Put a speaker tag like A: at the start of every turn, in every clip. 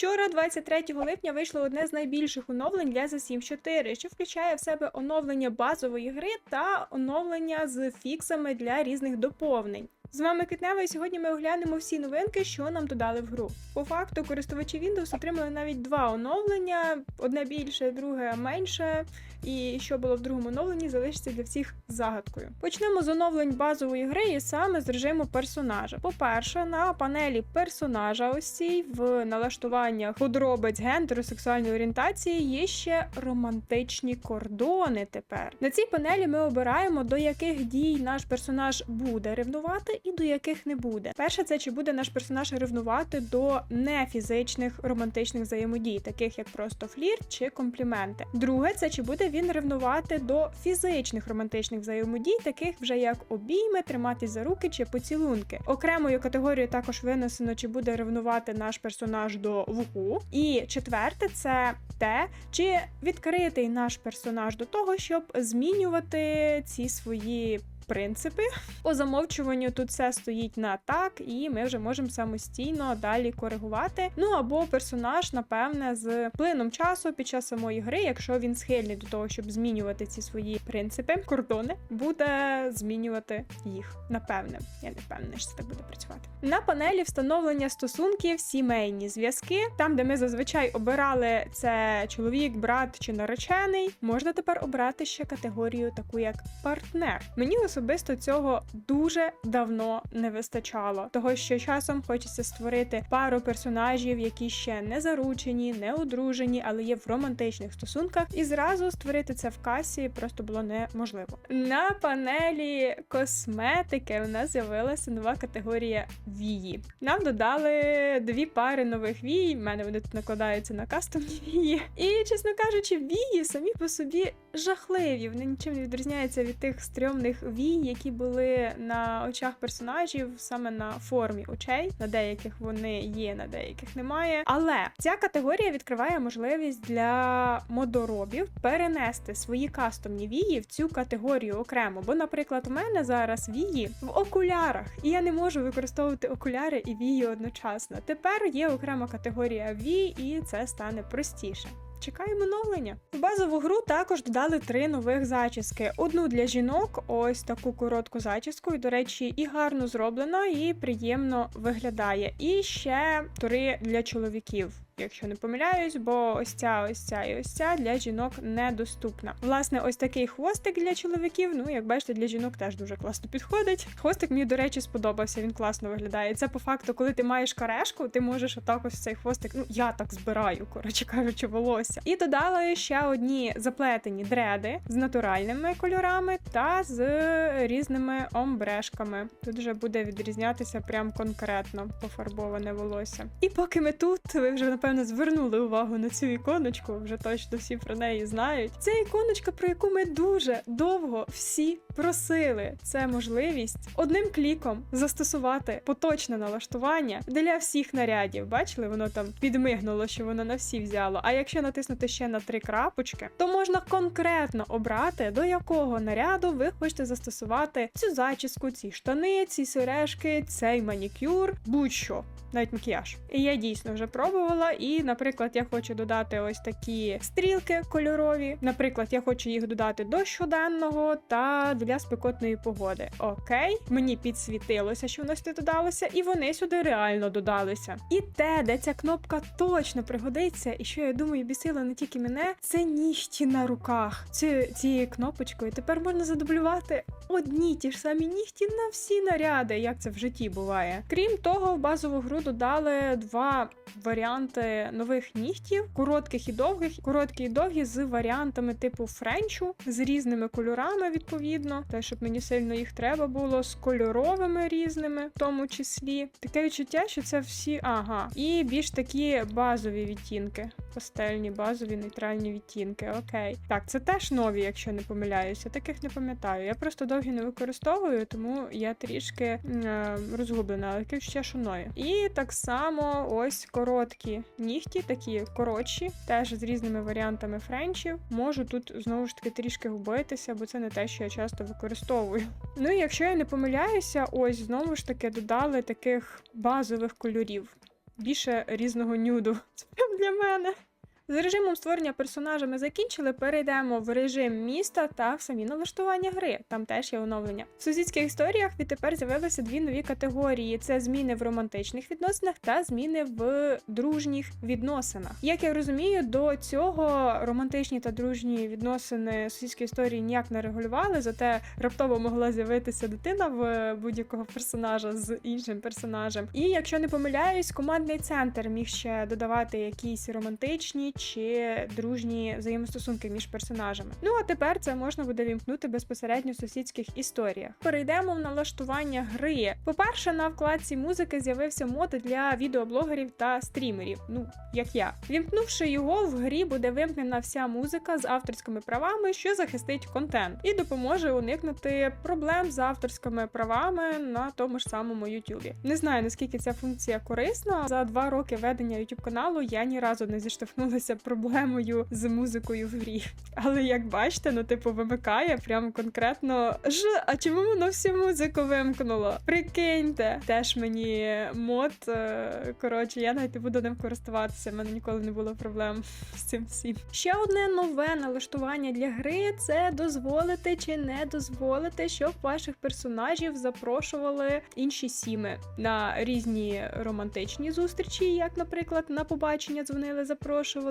A: Вчора, 23 липня, вийшло одне з найбільших оновлень для The Sims 4, що включає в себе оновлення базової гри та оновлення з фіксами для різних доповнень. З вами Китнева, і сьогодні ми оглянемо всі новинки, що нам додали в гру. По факту, користувачі Windows отримали навіть два оновлення: одне більше, друге менше. І що було в другому оновленні, залишиться для всіх загадкою. Почнемо з оновлень базової гри, і саме з режиму персонажа. По-перше, на панелі персонажа, ось в налаштуваннях подробиць гендеру, сексуальної орієнтації є ще романтичні кордони. Тепер на цій панелі ми обираємо, до яких дій наш персонаж буде ревнувати і до яких не буде. Перше, це чи буде наш персонаж ревнувати до нефізичних романтичних взаємодій, таких як просто флірт чи компліменти. Друге, це чи буде він ревнувати до фізичних романтичних взаємодій, таких вже як обійми, триматись за руки чи поцілунки. Окремою категорією також винесено, чи буде ревнувати наш персонаж до вуху. І четверте, це те, чи відкритий наш персонаж до того, щоб змінювати ці свої. Принципи по замовчуванню тут все стоїть на так, і ми вже можемо самостійно далі коригувати. Ну або персонаж, напевне, з плином часу під час самої гри, якщо він схильний до того, щоб змінювати ці свої принципи, кордони, буде змінювати їх. Напевне, я не впевнена, що це так буде працювати. На панелі встановлення стосунків, сімейні зв'язки, там, де ми зазвичай обирали це чоловік, брат чи наречений, можна тепер обрати ще категорію, таку як партнер. Мені особисто цього дуже давно не вистачало, того що часом хочеться створити пару персонажів, які ще не заручені, не одружені, але є в романтичних стосунках, і зразу створити це в касі просто було неможливо. На панелі косметики у нас з'явилася нова категорія вії. Нам додали дві пари нових вій. в мене вони тут накладаються на кастомні вії. І чесно кажучи, вії самі по собі жахливі. Вони нічим не відрізняються від тих стрьомних вій, які були на очах персонажів саме на формі очей. На деяких вони є, на деяких немає. Але ця категорія відкриває можливість для модоробів перенести свої кастомні вії в цю категорію окремо. Бо, наприклад, у мене зараз вії в окулярах, і я не можу використовувати окуляри і вії одночасно. Тепер є окрема категорія вій, і це стане простіше. Чекаємо оновлення. В базову гру також додали три нових зачіски: одну для жінок, ось таку коротку зачіску, і, до речі, і гарно зроблена, і приємно виглядає. І ще три для чоловіків. Якщо не помиляюсь, бо ось ця, ось ця і ось ця для жінок недоступна. Власне, ось такий хвостик для чоловіків. Ну, як бачите, для жінок теж дуже класно підходить. Хвостик мені, до речі, сподобався. Він класно виглядає. Це по факту, коли ти маєш карешку, ти можеш отак ось цей хвостик. Ну, я так збираю, коротше кажучи, волосся. І додали ще одні заплетені дреди з натуральними кольорами та з різними омбрешками. Тут вже буде відрізнятися прям конкретно пофарбоване волосся. І поки ми тут, ви вже напевно звернули увагу на цю іконочку, вже точно всі про неї знають. Це іконочка, про яку ми дуже довго всі просили. Це можливість одним кліком застосувати поточне налаштування для всіх нарядів. Бачили, воно там підмигнуло, що воно на всі взяло. А якщо натиснути ще на три крапочки, то можна конкретно обрати, до якого наряду ви хочете застосувати цю зачіску, ці штани, ці сережки, цей манікюр, будь-що. Навіть макіяж. І я дійсно вже пробувала. І, наприклад, я хочу додати ось такі стрілки кольорові. Наприклад, я хочу їх додати до щоденного та для спекотної погоди. Окей, мені підсвітилося, що воно сюди додалося, і вони сюди реально додалися. І те, де ця кнопка точно пригодиться, і що я думаю, бісило не тільки мене, це нігті на руках. Цю цією кнопочкою тепер можна задублювати одні ті ж самі нігті на всі наряди, як це в житті буває. Крім того, в базову гру додали два варіанти нових нігтів: коротких і довгих. Короткі і довгі з варіантами типу френчу, з різними кольорами, відповідно, те, щоб мені сильно їх треба було, з кольоровими різними, в тому числі. Таке відчуття, що це всі. Ага, і більш такі базові відтінки. Пастельні, базові, нейтральні відтінки. Окей. Так, це теж нові, якщо не помиляюся. Таких не пам'ятаю. Я просто довгі не використовую, тому я трішки е, розгублена, але відчуття, що нові. І так само ось короткі нігті, такі коротші, теж з різними варіантами френчів. Можу тут знову ж таки трішки губитися, бо це не те, що я часто використовую. Ну і якщо я не помиляюся, ось знову ж таки додали таких базових кольорів. більше різного нюду. Це для мене. З режимом створення персонажа ми закінчили. Перейдемо в режим міста та в самі налаштування гри. Там теж є оновлення. В сусідських історіях відтепер з'явилися дві нові категорії: це зміни в романтичних відносинах та зміни в дружніх відносинах. Як я розумію, до цього романтичні та дружні відносини сусідської історії ніяк не регулювали, зате раптово могла з'явитися дитина в будь-якого персонажа з іншим персонажем. І якщо не помиляюсь, командний центр міг ще додавати якісь романтичні чи дружні взаємостосунки між персонажами. Ну а тепер це можна буде вімкнути безпосередньо в сусідських історіях. Перейдемо в налаштування гри. По-перше, на вкладці музики з'явився мод для відеоблогерів та стрімерів. Ну як я, вімкнувши його в грі, буде вимкнена вся музика з авторськими правами, що захистить контент, і допоможе уникнути проблем з авторськими правами на тому ж самому Ютубі. Не знаю наскільки ця функція корисна. За два роки ведення YouTube каналу я ні разу не зіштовхнулася проблемою з музикою в грі. Але як бачите, ну типу вимикає прям конкретно ж. А чому воно всю музику вимкнуло? Прикиньте, теж мені мод. е, Коротше, я навіть не буду ним користуватися. в мене ніколи не було проблем з цим всім. Ще одне нове налаштування для гри це дозволити чи не дозволити, щоб ваших персонажів запрошували інші сіми на різні романтичні зустрічі, як, наприклад, на побачення дзвонили, запрошували,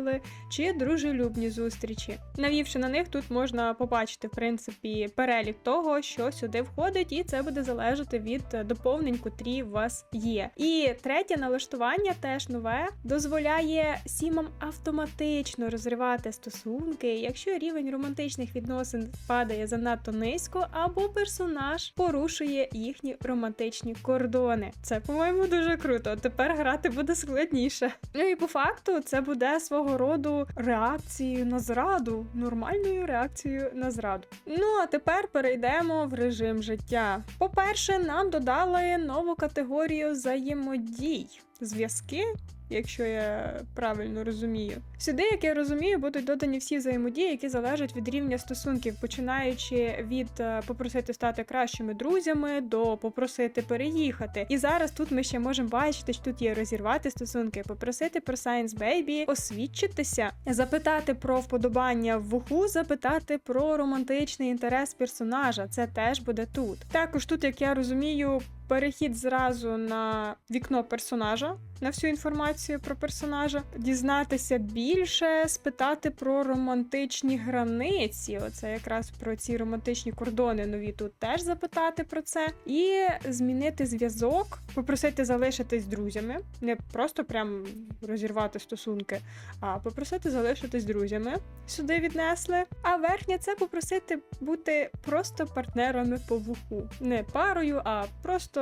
A: чи дружелюбні зустрічі. Навівши на них, тут можна побачити в принципі перелік того, що сюди входить, і це буде залежати від е, доповнень, котрі у вас є. І третє налаштування теж нове дозволяє сімам автоматично розривати стосунки, якщо рівень романтичних відносин падає занадто низько, або персонаж порушує їхні романтичні кордони. Це, по-моєму, дуже круто. Тепер грати буде складніше. Ну і по факту це буде свого роду реакцією на зраду, нормальною реакцією на зраду. Ну а тепер перейдемо в режим життя. По-перше, нам додали нову категорію взаємодій. Зв'язки, якщо я правильно розумію. Сюди, як я розумію, будуть додані всі взаємодії, які залежать від рівня стосунків, починаючи від е, попросити стати кращими друзями до попросити переїхати. І зараз тут ми ще можемо бачити, що тут є розірвати стосунки, попросити про Science Baby, освідчитися, запитати про вподобання в вуху, запитати про романтичний інтерес персонажа. Це теж буде тут. Також тут, як я розумію. Перехід зразу на вікно персонажа на всю інформацію про персонажа, дізнатися більше, спитати про романтичні границі. Оце якраз про ці романтичні кордони нові тут теж запитати про це, і змінити зв'язок, попросити залишитись друзями, не просто прям розірвати стосунки, а попросити залишитись друзями. Сюди віднесли. А верхня це попросити бути просто партнерами по вуху, не парою, а просто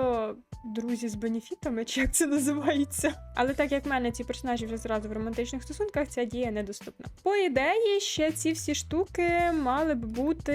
A: друзі з бенефітами, чи як це називається. Але так як в мене ці персонажі вже зразу в романтичних стосунках, ця дія недоступна. По ідеї, ще ці всі штуки мали б бути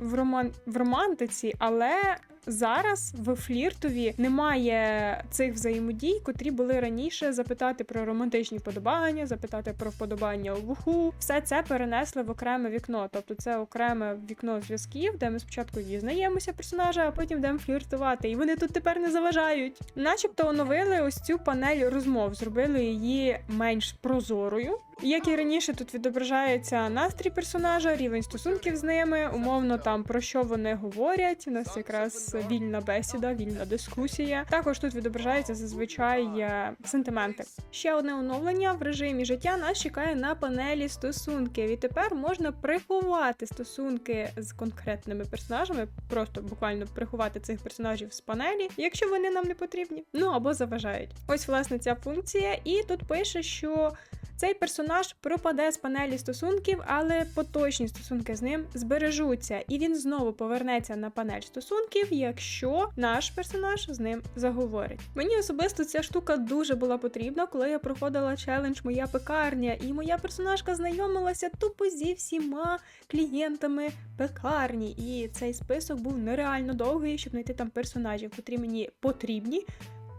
A: в, роман... в романтиці, але. Зараз в фліртові немає цих взаємодій, котрі були раніше запитати про романтичні вподобання, запитати про вподобання у вуху. Все це перенесли в окреме вікно. Тобто це окреме вікно зв'язків, де ми спочатку дізнаємося персонажа, а потім йдемо фліртувати. І вони тут тепер не заважають. Начебто оновили ось цю панель розмов, зробили її менш прозорою. Як і раніше, тут відображається настрій персонажа, рівень стосунків з ними, умовно там про що вони говорять. У нас якраз вільна бесіда, вільна дискусія. Також тут відображаються зазвичай е, сентименти. Ще одне оновлення в режимі життя нас чекає на панелі стосунків. І тепер можна приховати стосунки з конкретними персонажами, просто буквально приховати цих персонажів з панелі, якщо вони нам не потрібні, ну або заважають. Ось власне ця функція, і тут пише, що. Цей персонаж пропаде з панелі стосунків, але поточні стосунки з ним збережуться, і він знову повернеться на панель стосунків, якщо наш персонаж з ним заговорить. Мені особисто ця штука дуже була потрібна, коли я проходила челендж Моя пекарня, і моя персонажка знайомилася тупо зі всіма клієнтами пекарні. І цей список був нереально довгий, щоб знайти там персонажів, котрі мені потрібні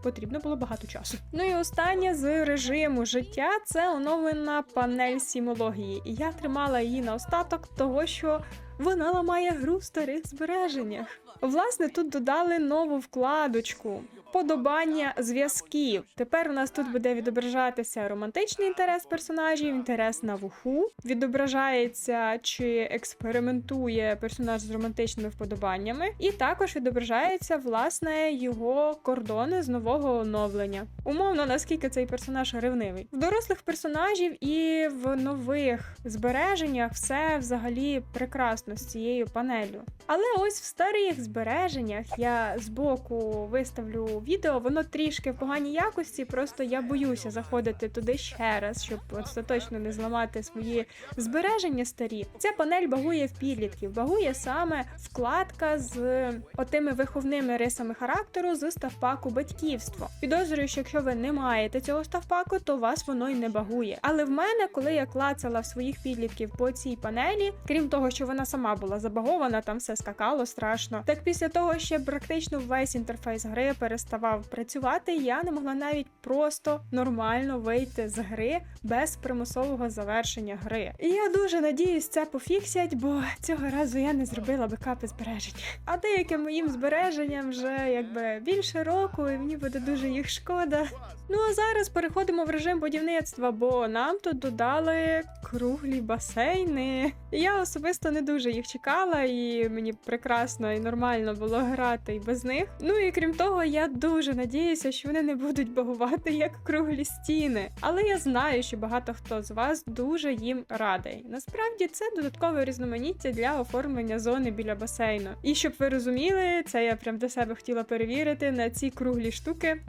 A: потрібно було багато часу. Ну і останнє з режиму життя це оновлена панель сімології. І я тримала її на остаток, того що вона ламає гру в старих збереженнях. Власне, тут додали нову вкладочку. Вподобання зв'язків. Тепер у нас тут буде відображатися романтичний інтерес персонажів, інтерес на вуху. Відображається, чи експериментує персонаж з романтичними вподобаннями, і також відображається власне його кордони з нового оновлення. Умовно, наскільки цей персонаж ревнивий. В дорослих персонажів і в нових збереженнях все взагалі прекрасно з цією панелью. Але ось в старих збереженнях я збоку виставлю відео, воно трішки в поганій якості, просто я боюся заходити туди ще раз, щоб остаточно не зламати свої збереження старі. Ця панель багує в підлітків, багує саме вкладка з отими виховними рисами характеру з ставпаку батьківство. Підозрюю, що якщо ви не маєте цього ставпаку, то вас воно й не багує. Але в мене, коли я клацала в своїх підлітків по цій панелі, крім того, що вона сама була забагована, там все скакало страшно. Так після того, що практично весь інтерфейс гри переставав працювати, я не могла навіть просто нормально вийти з гри без примусового завершення гри. І я дуже надіюсь, це пофіксять, бо цього разу я не зробила бекапи збережень. А деяким моїм збереженням вже якби більше року, і мені буде дуже їх шкода. Ну а зараз переходимо в режим будівництва, бо нам тут додали круглі басейни. Я особисто не дуже їх чекала, і мені прекрасно і нормально було грати і без них. Ну і крім того, я дуже надіюся, що вони не будуть багувати як круглі стіни. Але я знаю, що багато хто з вас дуже їм радий. Насправді це додаткове різноманіття для оформлення зони біля басейну. І щоб ви розуміли, це я прям для себе хотіла перевірити на ці круглі штуки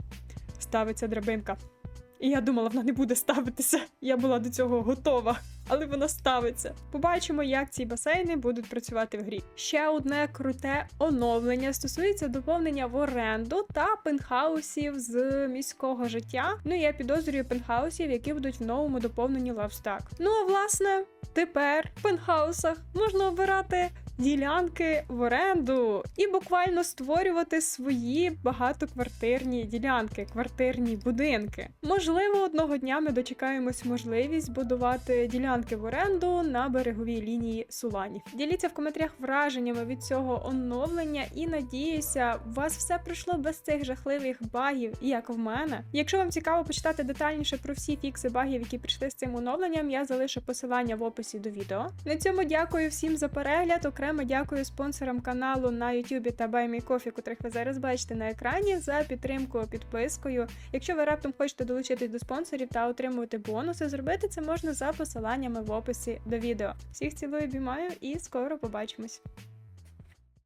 A: ставиться драбинка. І я думала, вона не буде ставитися. Я була до цього готова, але вона ставиться. Побачимо, як ці басейни будуть працювати в грі. Ще одне круте оновлення стосується доповнення в оренду та пентхаусів з міського життя. Ну я підозрюю пентхаусів, які будуть в новому доповненні Лавстак. Ну а власне, тепер в пентхаусах можна обирати ділянки в оренду і буквально створювати свої багатоквартирні ділянки, квартирні будинки. Можливо, одного дня ми дочекаємось можливість будувати ділянки в оренду на береговій лінії Суланів. Діліться в коментарях враженнями від цього оновлення і надіюся, у вас все пройшло без цих жахливих багів, як в мене. Якщо вам цікаво почитати детальніше про всі фікси багів, які прийшли з цим оновленням, я залишу посилання в описі до відео. На цьому дякую всім за перегляд. Окремо дякую спонсорам каналу на YouTube та BuyMeCoffee, котрих ви зараз бачите на екрані, за підтримку підпискою. Якщо ви раптом хочете долучитись до спонсорів та отримувати бонуси, зробити це можна за посиланнями в описі до відео. Всіх цілую, обіймаю і скоро побачимось.